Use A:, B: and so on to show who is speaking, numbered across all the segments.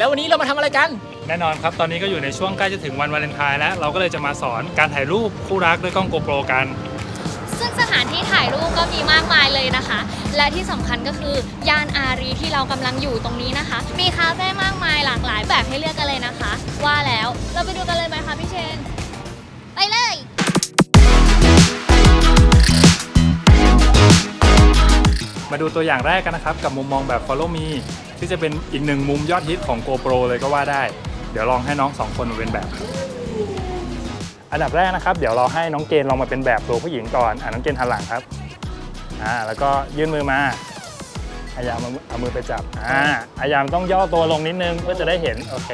A: เรามาทำอะไรกัน
B: แน่นอนครับ ตอนนี้ก็อยู่ในช่วงใกล้จะถึงวันวาเลนไทน์แล้ว เราก็เลยจะมาสอนการถ่ายรูปคู่รักด้วยกล้องโกโปรกัน
C: ซึ่งสถานที่ถ่ายรูปก็มีมากมายเลยนะคะ และที่สำคัญก็คือย่านอารีที่เรากำลังอยู่ตรงนี้นะคะ มีคาเฟ่มากมายหลากหลายแบบให้เลือกกันเลยนะคะ ว่าแล้วเราไปดูกันเลยไหมคะพี่เชน ไปเลย
B: มาดูตัวอย่างแรกกันนะครับ กับมุมมองแบบ follow me ที่จะเป็นอีกหนึ่งมุมยอดฮิตของ GoPro เลยก็ว่าได้ เดี๋ยวลองให้น้องสองคนมาเป็นแบบ อันดับแรกนะครับ เดี๋ยวเราให้น้องเกณฑ์ลองมาเป็นแบบตัวผู้หญิงก่อนอ่าน้องเกณฑ์หันหลังครับอ่าแล้วก็ยื่นมือมาอายามเอาเอามือไปจับอ่าอายามต้องย่อตัวลงนิดนึงเพื่อจะได้เห็นโอเค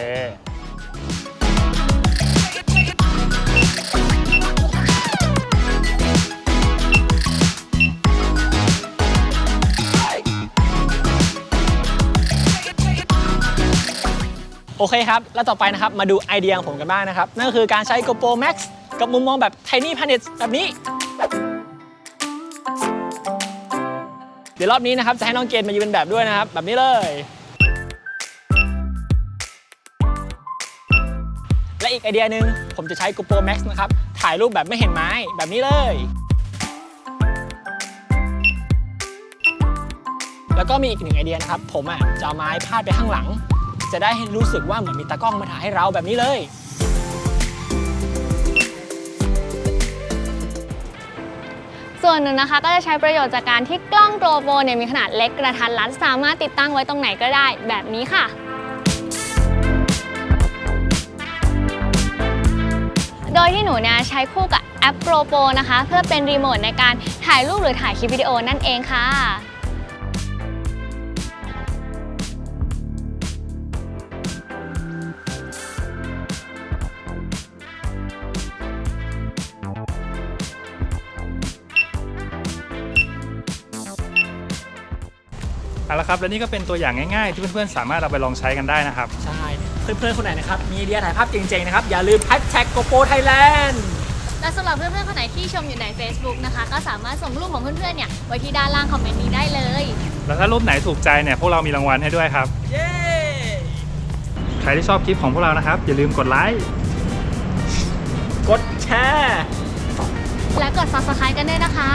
A: โอเคครับ แล้วต่อไปนะครับ มาดูไอเดียของผมกันบ้างนะครับ นั่นก็คือการใช้ GoPro Max กับมุมมองแบบ Tiny Planet แบบนี้ เดี๋ยวรอบนี้นะครับ จะให้น้องเกณฑ์มายืนเป็นแบบด้วยนะครับ แบบนี้เลย และอีกไอเดียหนึ่งผมจะใช้ GoPro Max นะครับ ถ่ายรูปแบบไม่เห็นไม้แบบนี้เลย แล้วก็มีอีกหนึ่งไอเดียนะครับ ผมอะจะเอาไม้พาดไปข้างหลัง จะได้ให้รู้สึกว่าเหมือนมีตากล้องมาถ่ายให้เราแบบนี้เลย
C: ส่วนหนึ่งนะคะก็จะใช้ประโยชน์จากการที่กล้องโกลโปเนี่ยมีขนาดเล็กกระทัดรัดสามารถติดตั้งไว้ตรงไหนก็ได้แบบนี้ค่ะ โดยที่หนูเนี่ยใช้คู่กับแอป GoPro นะคะ เพื่อเป็นรีโมทในการถ่ายรูปหรือถ่ายคลิปวิดีโอนั่นเองค่ะ
B: เอาละครับและนี่ก็เป็นตัวอย่างง่ายๆ ที่เพื่อนๆสามารถเอาไปลองใช้กันได้นะครับ
A: ใช่ เพื่อนๆคนไหนนะครับ มีไอเดียถ่ายภาพเจ๋งๆนะครับ อย่าลืมแฮชแท็ก GoPro Thailand
C: และสำหรับเพื่อนๆคนไหนที่ชมอยู่ใน Facebook นะคะ ก็สามารถส่งรูปของเพื่อนๆเนี่ยไว้ที่ด้านล่างคอมเมนต์นี้ได้เลย
B: แล้วถ้ารูปไหนถูกใจเนี่ยพวกเรามีรางวัลให้ด้วยครับ
A: เย้
B: ใครที่ชอบคลิปของพวกเรานะครับ อย่าลืมกดไลค์
A: กดแชร์
C: และกด subscribe กันด้วยนะคะ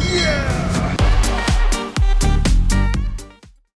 B: Yeah!